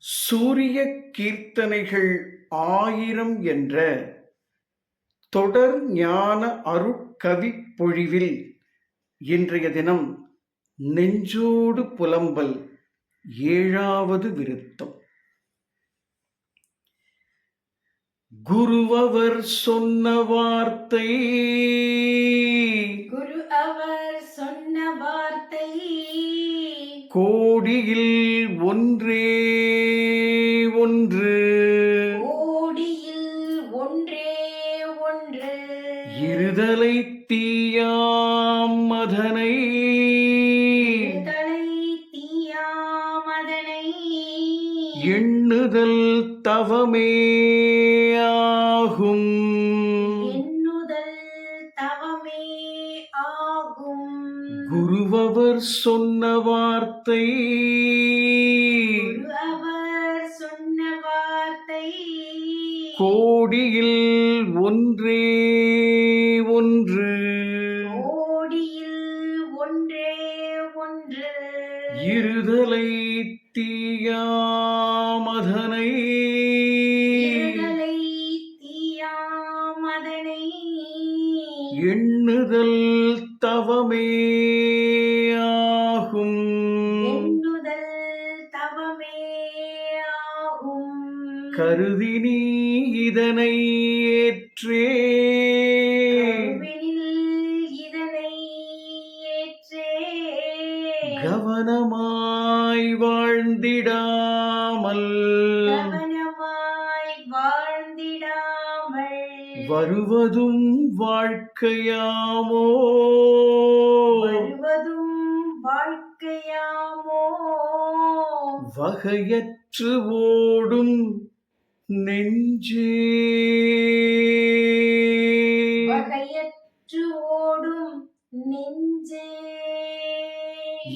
சூரிய கீர்த்தனைகள் ஆயிரம் என்ற தொடர் ஞான அருட்கவி பொழிவில் இன்றைய தினம் நெஞ்சோடு புலம்பல் ஏழாவது விருத்தம். குருவவர் சொன்ன வார்த்தை குரு அவர் சொன்ன வார்த்தை தீயாமதனை எண்ணுதல் தவமே ஆகும். குருவவர் சொன்ன வார்த்தை. அவர் சொன்ன வார்த்தை. கோடியில் எண்ணுதல் தவமே ஆகும். எண்ணுதல் தவமே ஆகும். கருதி நீ இதனை ஏற்றே. இதனை ஏற்றே. கவனமாய் வாழ்ந்திடாமல். வருவதும் வாழ்க்கையாமோ? வருவதும் வாழ்க்கையாமோ? வகையற்று ஓடும் நெஞ்சே. வகையற்று ஓடும் நெஞ்சே.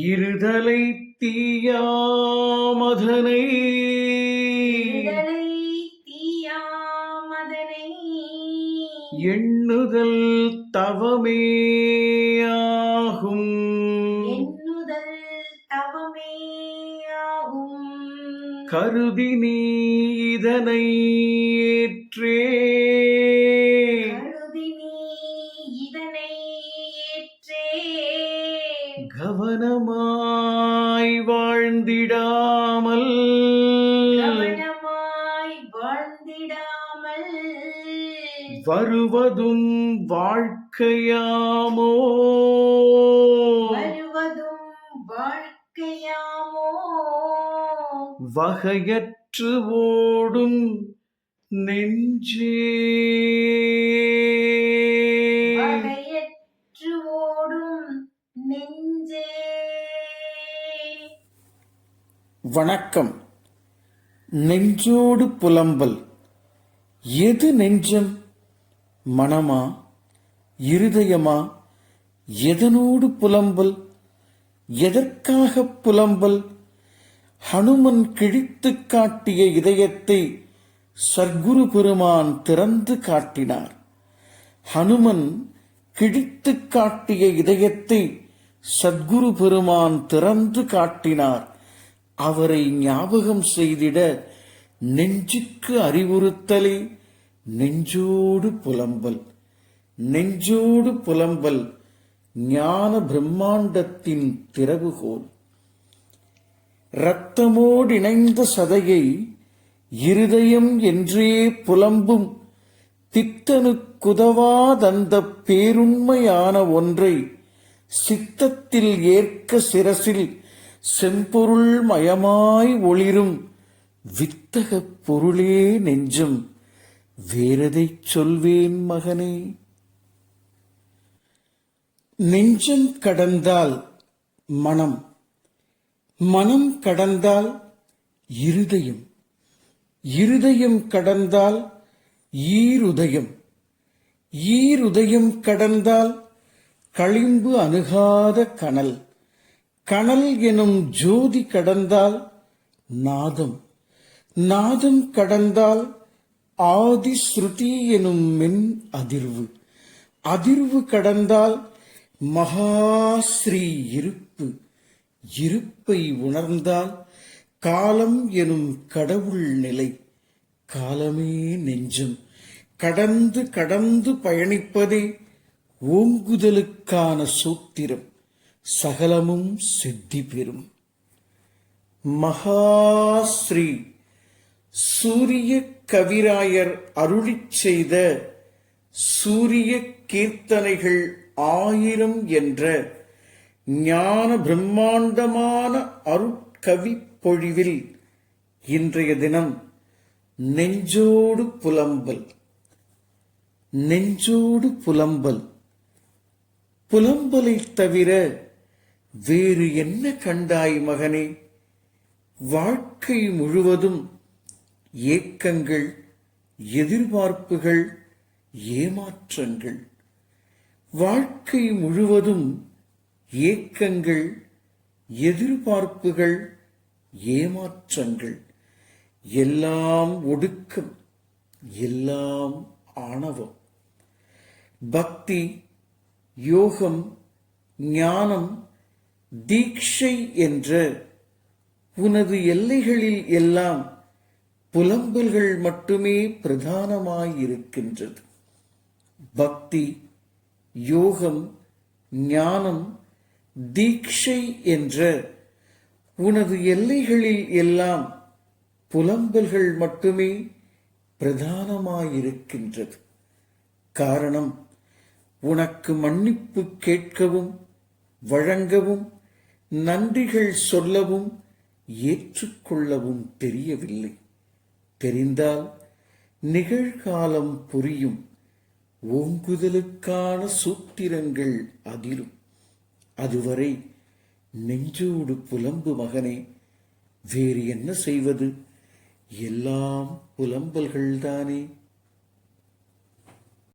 இருதலை தீயாமதனை எண்ணுதல் தவமே ஆகும் எண்ணுதல் தவமே ஆகும் கருதி நீ இதனை ஏற்றே. கருதி நீ இதனை ஏற்றே. கவனமாய் வாழ்ந்திடாமல். கவனமாய் வாழ்ந்திடாமல். வருவதும் வாழ்க்கையாமோ? வருவதும் வாழ்க்கையாமோ? வகையற்று ஓடும் நெஞ்சே. வகையற்று ஓடும் நெஞ்சே. வணக்கம். நெஞ்சோடு புலம்பல். எது நெஞ்சம்? மனமா? இருதயமா எதனோடு புலம்பல்? எதற்காக புலம்பல்? ஹனுமன் கிழித்து காட்டிய இதயத்தை சர்க்குரு பெருமான் திறந்து காட்டினார். ஹனுமன் கிழித்து காட்டிய இதயத்தை சத்குரு பெருமான் திறந்து காட்டினார். அவரை ஞாபகம் செய்திட நெஞ்சுக்கு அறிவுறுத்தலே நெஞ்சோடு புலம்பல். நெஞ்சோடு புலம்பல் ஞான பிரம்மாண்டத்தின் திறவுகோல். இரத்தமோடிணைந்த சதையை இருதயம் என்றே புலம்பும் தித்தனுக்குதவாதந்த பேருண்மையான ஒன்றை சித்தத்தில் ஏற்க சிரசில் செம்பொருள் மயமாய் ஒளிரும் வித்தகப் பொருளே நெஞ்சும். வேறதைச் சொல்வேன் மகனே? நெஞ்சம் கடந்தால் மனம் மனம் கடந்தால் இருதயம் இருதயம் கடந்தால் ஈருதயம் ஈருதயம் கடந்தால் களிம்பு அணுகாத கனல் கனல் எனும் ஜோதி கடந்தால் நாதம் நாதம் கடந்தால் ஆதி ஸ்ருதி எனும் மென் அதிர்வு அதிர்வு கடந்தால் மகாஸ்ரீ இருப்பு. இருப்பை உணர்ந்தால் காலம் எனும் கடவுள் நிலை. காலமே நெஞ்சம். கடந்து கடந்து பயணிப்பதே ஓங்குதலுக்கான சூத்திரம். சகலமும் சித்தி பெறும். மகாஸ்ரீ. சூரிய கவிராயர் அருளிச் செய்த சூரிய கீர்த்தனைகள் ஆயிரம் என்ற ஞான பிரம்மாண்டமான அருட்கவி பொழிவில் இன்றைய தினம் நெஞ்சோடு புலம்பல். நெஞ்சோடு புலம்பல். புலம்பலைத் தவிர வேறு என்ன கண்டாய் மகனே? வாழ்க்கை முழுவதும் ஏக்கங்கள் எதிர்பார்ப்புகள் ஏமாற்றங்கள். வாழ்க்கை முழுவதும் ஏக்கங்கள் எதிர்பார்ப்புகள் ஏமாற்றங்கள் எல்லாம் ஒடுக்கம் எல்லாம் ஆணவம். பக்தி யோகம் ஞானம் தீட்சை என்ற உனது எல்லைகளில் எல்லாம் புலம்பல்கள் மட்டுமே பிரதானமாயிருக்கின்றது. பக்தி யோகம் ஞானம் தீக்ஷை என்ற உனது எல்லைகளில் எல்லாம் புலம்பல்கள் மட்டுமே பிரதானமாயிருக்கின்றது. காரணம் உனக்கு மன்னிப்பு கேட்கவும் வழங்கவும் நன்றிகள் சொல்லவும் ஏற்றுக்கொள்ளவும் தெரியவில்லை. தெரிந்தால் நிகழ்காலம் புரியும். ஓங்குதலுக்கான சூத்திரங்கள் அதிரும். அதுவரை நெஞ்சோடு புலம்பு மகனே வேறு என்ன செய்வது? எல்லாம் புலம்பல்கள்தானே.